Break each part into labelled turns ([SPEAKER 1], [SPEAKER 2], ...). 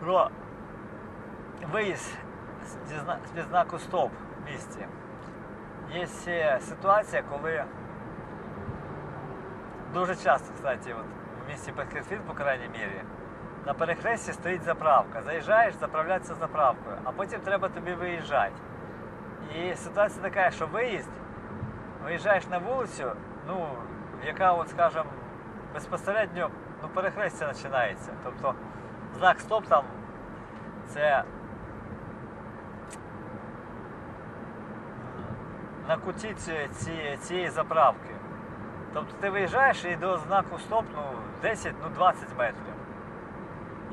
[SPEAKER 1] про виїзд зна- зі знаку стоп в місті. Є ситуація, коли дуже часто, кстати, от в місті Бекерфілд, по крайній мірі, на перехресті стоїть заправка. Заїжджаєш, заправлятися заправкою, а потім треба тобі виїжджати. І ситуація така, що виїзд, виїжджаєш на вулицю, ну, яка, от, скажімо, безпосередньо ну, перехрестя починається. Тобто знак стоп там це на куті ці- ці- цієї заправки. Тобто ти виїжджаєш і до знаку стоп ну, 10-20 метрів.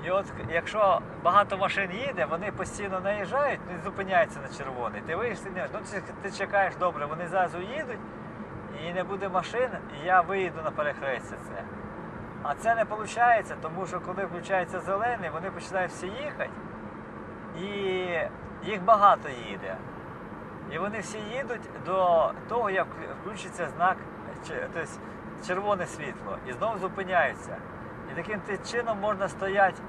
[SPEAKER 1] І от якщо багато машин їде, вони постійно наїжджають, не зупиняються на червоний. Ти виїжджаєш, ну ти, ти чекаєш добре, вони зразу їдуть, і не буде машин, і я виїду на перехрестя це. А це не виходить, тому що коли включається зелений, вони починають всі їхати, і їх багато їде. І вони всі їдуть до того, як включиться знак, тобто червоне світло, і знову зупиняються. І таким чином можна стояти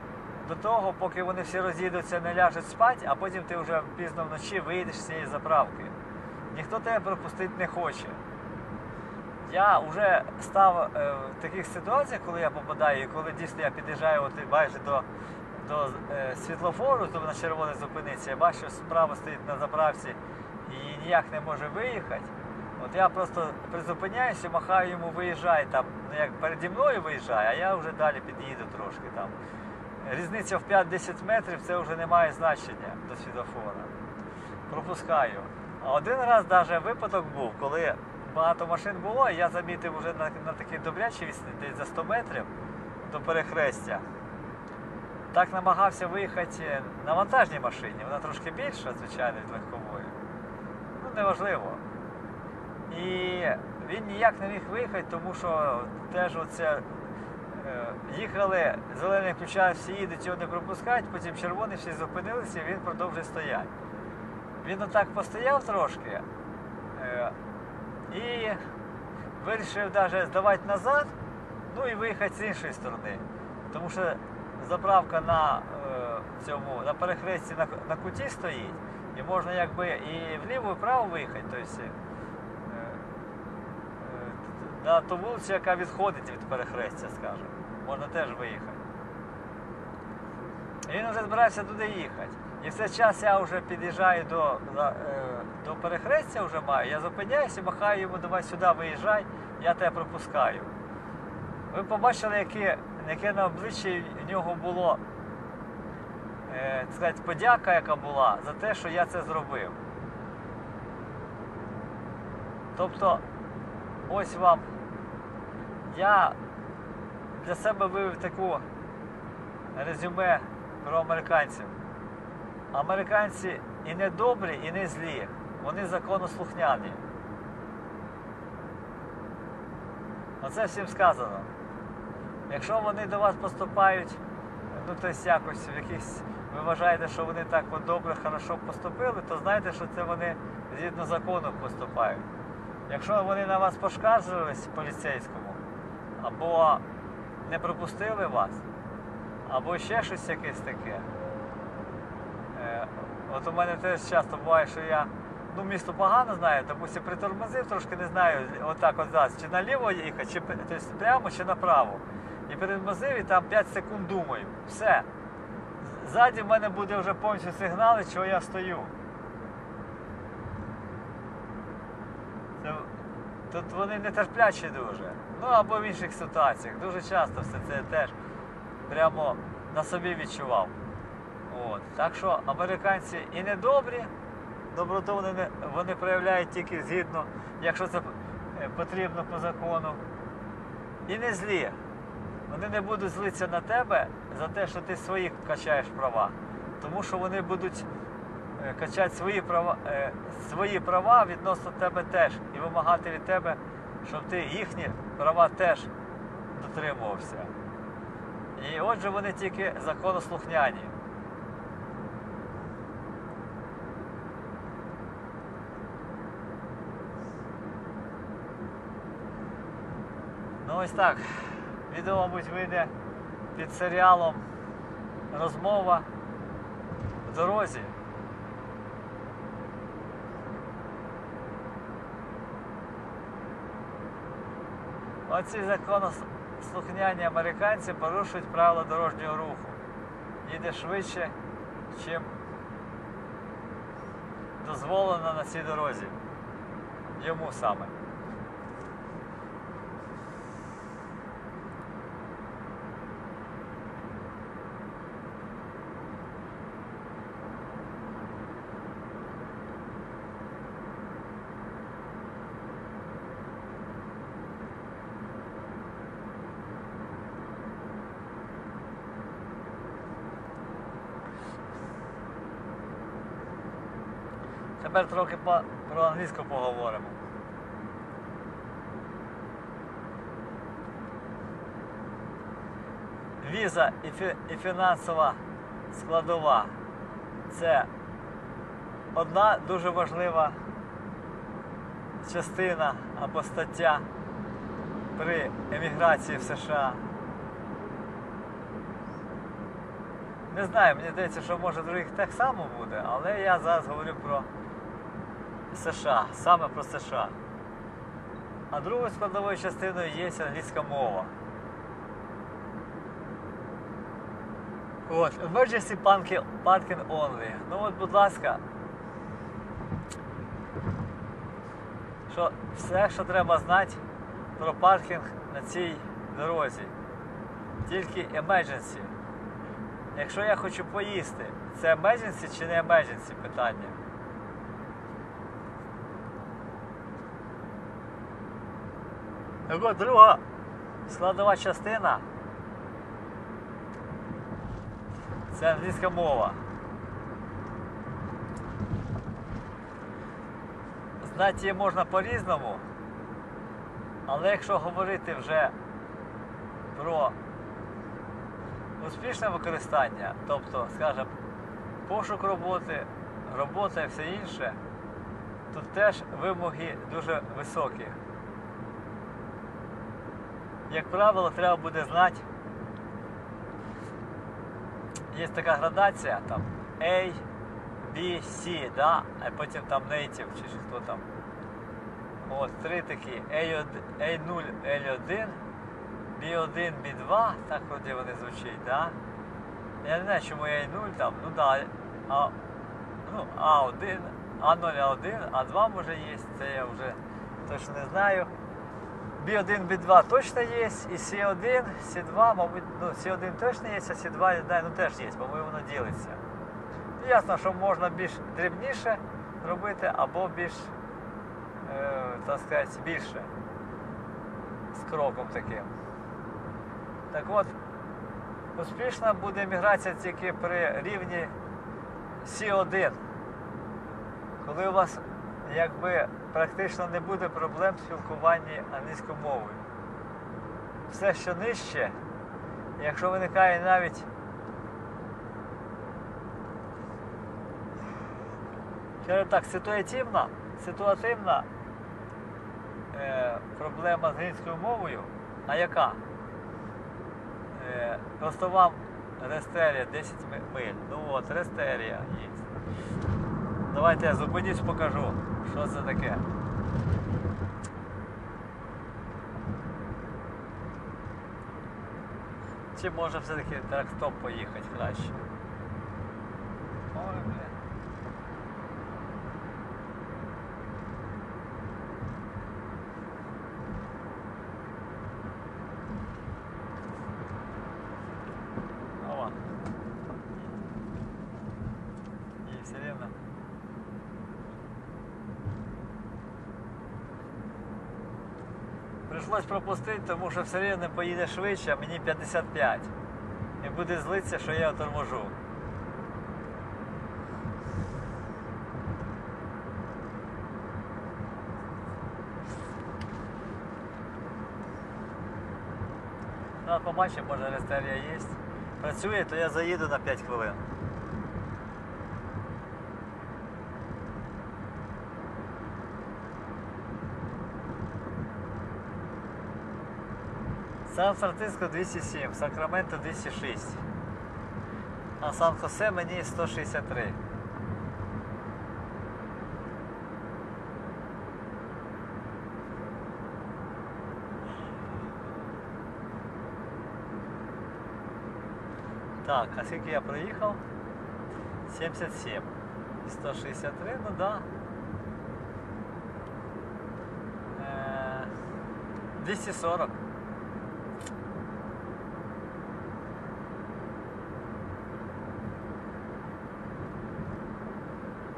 [SPEAKER 1] до того, поки вони всі роз'їдуться, не ляжуть спати, а потім ти вже пізно вночі вийдеш з цієї заправки. Ніхто тебе пропустити не хоче. Я вже став е, в таких ситуаціях, коли я попадаю, і коли дійсно я під'їжджаю от, майже до, до е, світлофору, тобто на червоне зупиниться, я бачу, що справа стоїть на заправці і ніяк не може виїхати. От я просто призупиняюся, махаю йому, виїжджай там, ну як переді мною виїжджає, а я вже далі під'їду трошки там. Різниця в 5-10 метрів це вже не має значення до світлофора. Пропускаю. А один раз навіть випадок був, коли багато машин було, і я замітив вже на, на такій добрячій відстані, десь за 100 метрів до перехрестя. Так намагався виїхати на вантажній машині. Вона трошки більша, звичайно, від легкової. Ну, неважливо. І він ніяк не міг виїхати, тому що теж оце е, їхали, зелений включає, всі їдуть, його не пропускають, потім червоний всі зупинилися, і він продовжує стояти. Він отак постояв трошки е, і вирішив навіть здавати назад, ну і виїхати з іншої сторони. Тому що заправка на е, цьому на перехресті на, на куті стоїть, і можна якби і вліво, і вправо виїхати. Тобто, е, е, на ту вулицю, яка відходить від перехрестя, скажімо, можна теж виїхати. І він вже збирався туди їхати. І в цей час я вже під'їжджаю до, е, до перехрестя, вже маю, я зупиняюся, махаю йому, давай сюди виїжджай, я тебе пропускаю. Ви побачили, яке, яке на обличчі в нього було е, сказати, подяка, яка була за те, що я це зробив. Тобто, ось вам я для себе вивів таку резюме про американців. Американці і не добрі, і не злі. Вони законослухняні. Оце всім сказано. Якщо вони до вас поступають, ну тобто якось в якісь, ви вважаєте, що вони так от добре, хорошо поступили, то знайте, що це вони згідно закону поступають. Якщо вони на вас поскаржились поліцейському, або не пропустили вас, або ще щось якесь таке. Е, От у мене теж часто буває, що я ну, місто погано знаю, допустим, притормозив, трошки не знаю, отак от зараз, чи наліво їхати, чи тобто, прямо, чи направо. І притормозив, і там 5 секунд думаю. Все. Ззаді в мене буде вже повністю сигнали, чого я стою. Тут вони нетерплячі дуже. Ну або в інших ситуаціях. Дуже часто все це теж прямо на собі відчував. От. Так що американці і не добрі, доброту вони, не, вони проявляють тільки згідно, якщо це е, потрібно по закону. І не злі. Вони не будуть злитися на тебе за те, що ти своїх качаєш права. Тому що вони будуть е, качати свої права, е, свої права відносно тебе теж і вимагати від тебе, щоб ти їхні права теж дотримувався. І отже, вони тільки законослухняні. Ну ось так. Відео, мабуть, вийде під серіалом розмова в дорозі. Оці законослухняні американці порушують правила дорожнього руху. Їде швидше, чим дозволено на цій дорозі. Йому саме. Трохи по- про англійську поговоримо. Віза і, фі- і фінансова складова це одна дуже важлива частина або стаття при еміграції в США. Не знаю, мені здається, що може других так само буде, але я зараз говорю про США, саме про США. А другою складовою частиною є англійська мова. От, emergency parking, only. Ну от, будь ласка. Що все, що треба знати про паркінг на цій дорозі. Тільки emergency. Якщо я хочу поїсти, це emergency чи не emergency питання? Друга складова частина це англійська мова. Знати її можна по-різному, але якщо говорити вже про успішне використання, тобто, скажімо, пошук роботи, робота і все інше, тут теж вимоги дуже високі. Як правило, треба буде знати. Є така градація, там A, B, C, да? а потім там native чи хто там. От, три такі A1, A0, L1, B1, B2, так вроді вони звучать, да? Я не знаю, чому A0 там, ну да, а, ну, A1, A0, A1, А2 може є, це я вже точно не знаю. B1, B2 точно є, і C1, C2, мабуть, ну, C1 точно є, а C2 я знаю, ну теж є, по-моєму, воно ділиться. Ну, Ясно, що можна більш дрібніше робити або більш, е, так сказати, більше з кроком таким. Так от, успішна буде міграція тільки при рівні C1, коли у вас якби практично не буде проблем в спілкуванні англійською мовою. Все, що нижче, якщо виникає навіть так, ситуативна, ситуативна е, проблема з англійською мовою, а яка? Е, просто вам рестерія 10 миль. Ну от, рестерія є. Давайте я зупинюсь, покажу, що це таке. Чи може все-таки трактоп поїхати краще? Ой, блін. Прийшлось пропустити, тому що все рівно поїде швидше, а мені 55. І буде злитися, що я торможу. Ну, побачимо, може рестерія є. Працює, то я заїду на 5 хвилин. Сан-Франциско 207, Сакраменто 206. А Сан-Хосе мені 163. Так, а скільки я проїхав? 77. 163, ну да. Е, 240.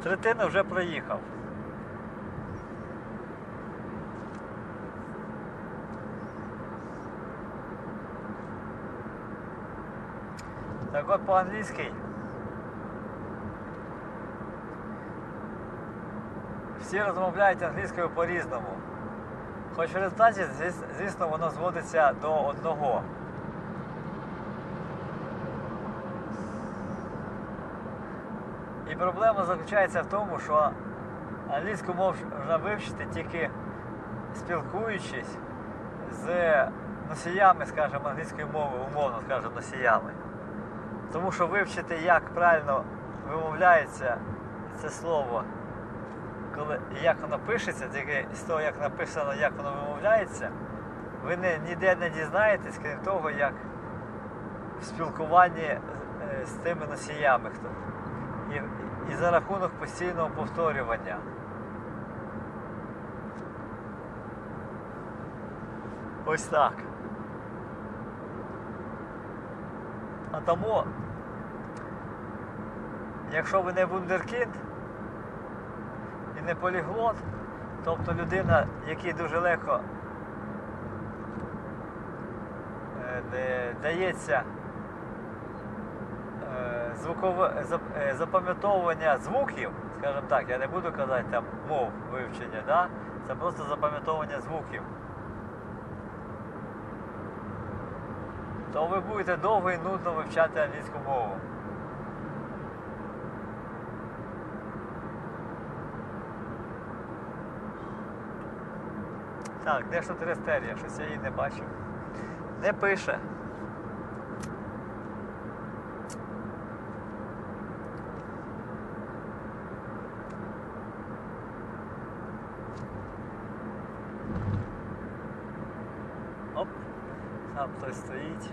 [SPEAKER 1] Третину вже проїхав. Так от по-англійськи. Всі розмовляють англійською по-різному. Хоч в результаті, звісно, воно зводиться до одного. Проблема заключається в тому, що англійську можна вивчити тільки спілкуючись з носіями, скажімо, англійської мови, умовно скажімо, носіями. Тому що вивчити, як правильно вимовляється це слово, коли, як воно пишеться, тільки з того, як написано, як воно вимовляється, ви не, ніде не дізнаєтесь, крім того, як в спілкуванні е, з тими носіями. Хто, і, і за рахунок постійного повторювання. Ось так. А тому, якщо ви не вундеркінд і не поліглот, тобто людина, якій дуже легко е, дається звукове е, запам'ятовування звуків, скажімо так, я не буду казати там мов вивчення, да? це просто запам'ятовування звуків. То ви будете довго і нудно вивчати англійську мову. Так, де ж тут рестерія? Щось я її не бачив. Не пише. Оп, там хтось стоїть.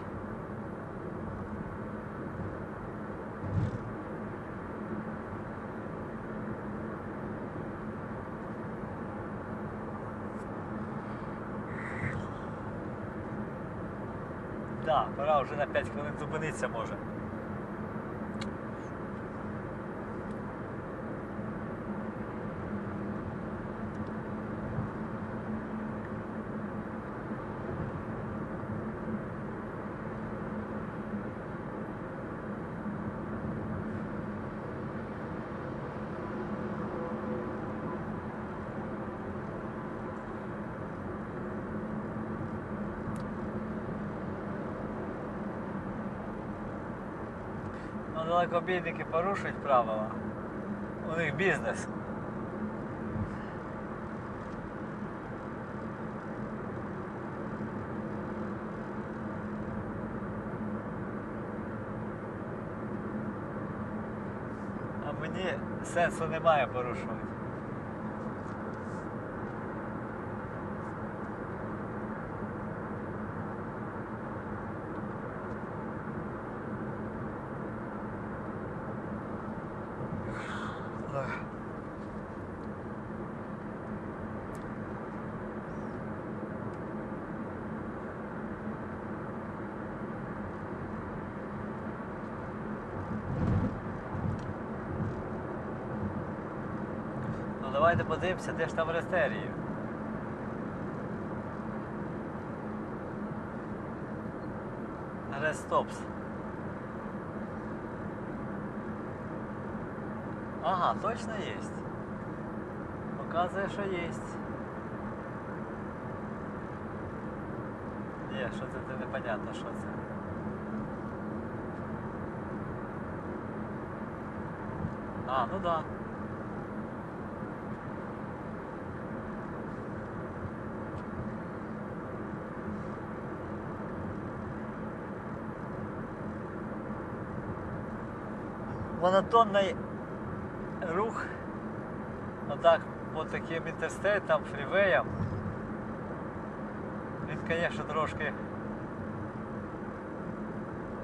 [SPEAKER 1] Так, пора вже на 5 хвилин зупинитися може. Далекобійники порушують правила. У них бізнес. А мені сенсу немає порушувати. Ой. Ну давайте подивимося, де ж там рестерії. Рестопс. Ага, точно есть. Показує, що есть. Ні, що це, це непонятно, що це. А, ну да. Монотонний рух, отак по таким інтерстейтам, фрівеям, він, звісно, трошки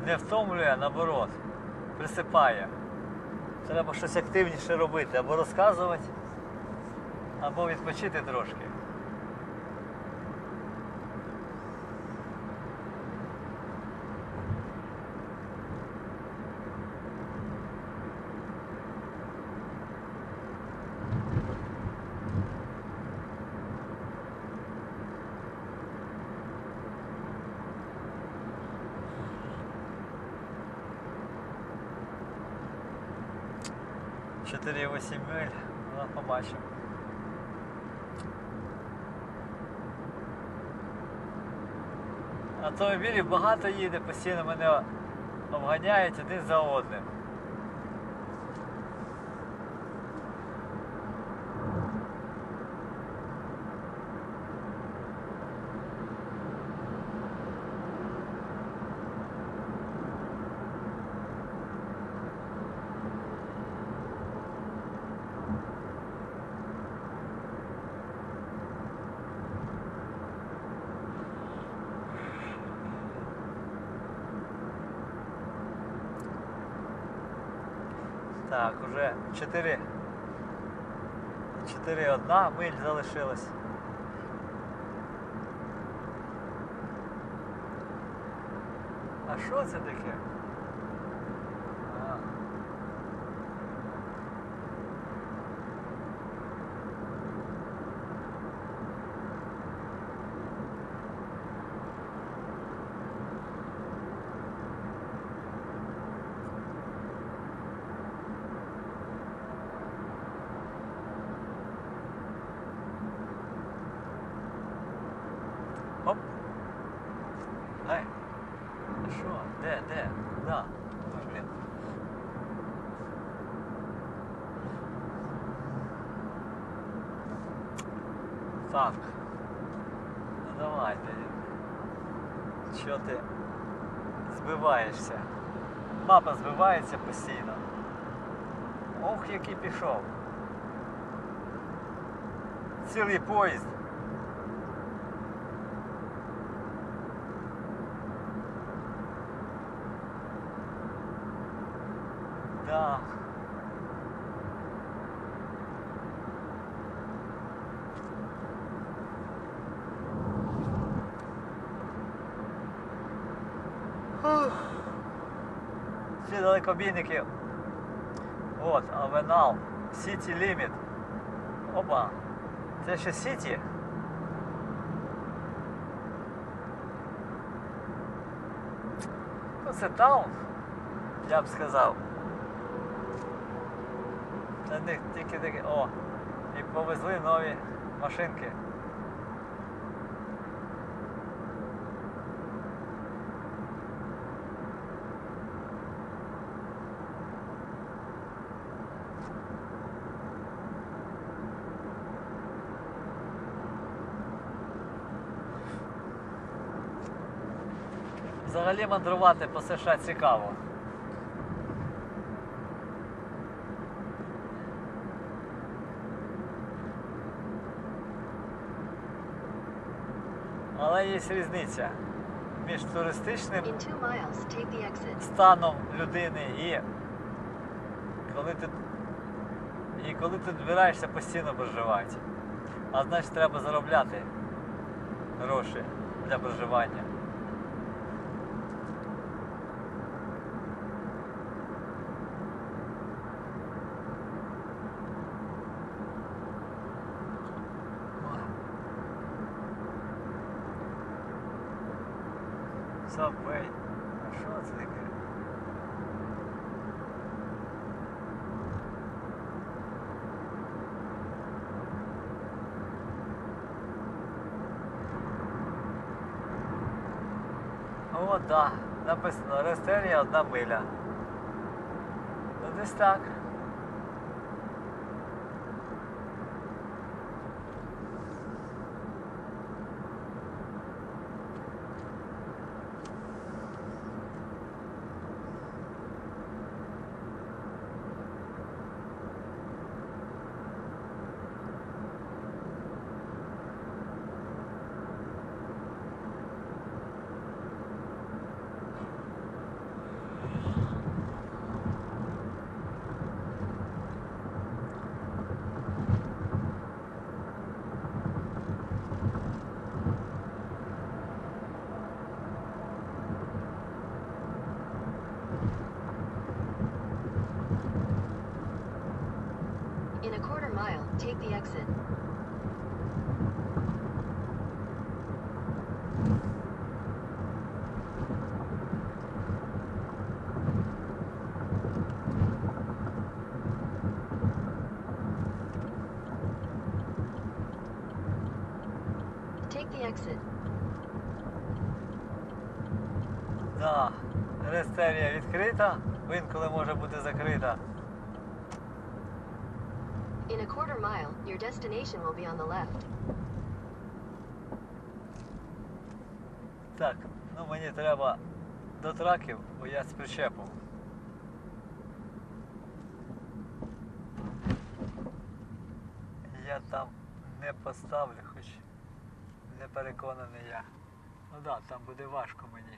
[SPEAKER 1] не втомлює, наоборот, присипає. Треба щось активніше робити, або розказувати, або відпочити трошки. Чотири вісім миль, ну, побачимо. Автомобілів багато їде, постійно мене обганяють один за одним. Так, уже 4. 4 одна миль залишилась. А що це таке? А. Оп. Ай. Що? Де, де? Да. Ой, блін. Так. Ну давай ти. Чого ти збиваєшся? Мапа збивається постійно. Ох, який пішов. Цілий поїзд. Да. Далекобійники. От, Авенал, City Limit. Опа. Це ще Сіті. Ну, це таун, я б сказав. Для них тільки такі. О! І повезли нові машинки. Мандрувати по США цікаво. Але є різниця між туристичним станом людини і коли ти, і коли ти збираєшся постійно проживати. А значить треба заробляти гроші для проживання. Subway. А що це таке? О, да. Написано Рестерія одна миля. Ну десь так.
[SPEAKER 2] mile, take the exit. Take the exit.
[SPEAKER 1] Да, рестерія відкрита, інколи може бути закрита.
[SPEAKER 2] Quarter mile, your destination will be on the left.
[SPEAKER 1] Так, ну мені треба до траків, бо я з причепом. Я там не поставлю, хоч не переконаний я. Ну так, да, там буде важко мені.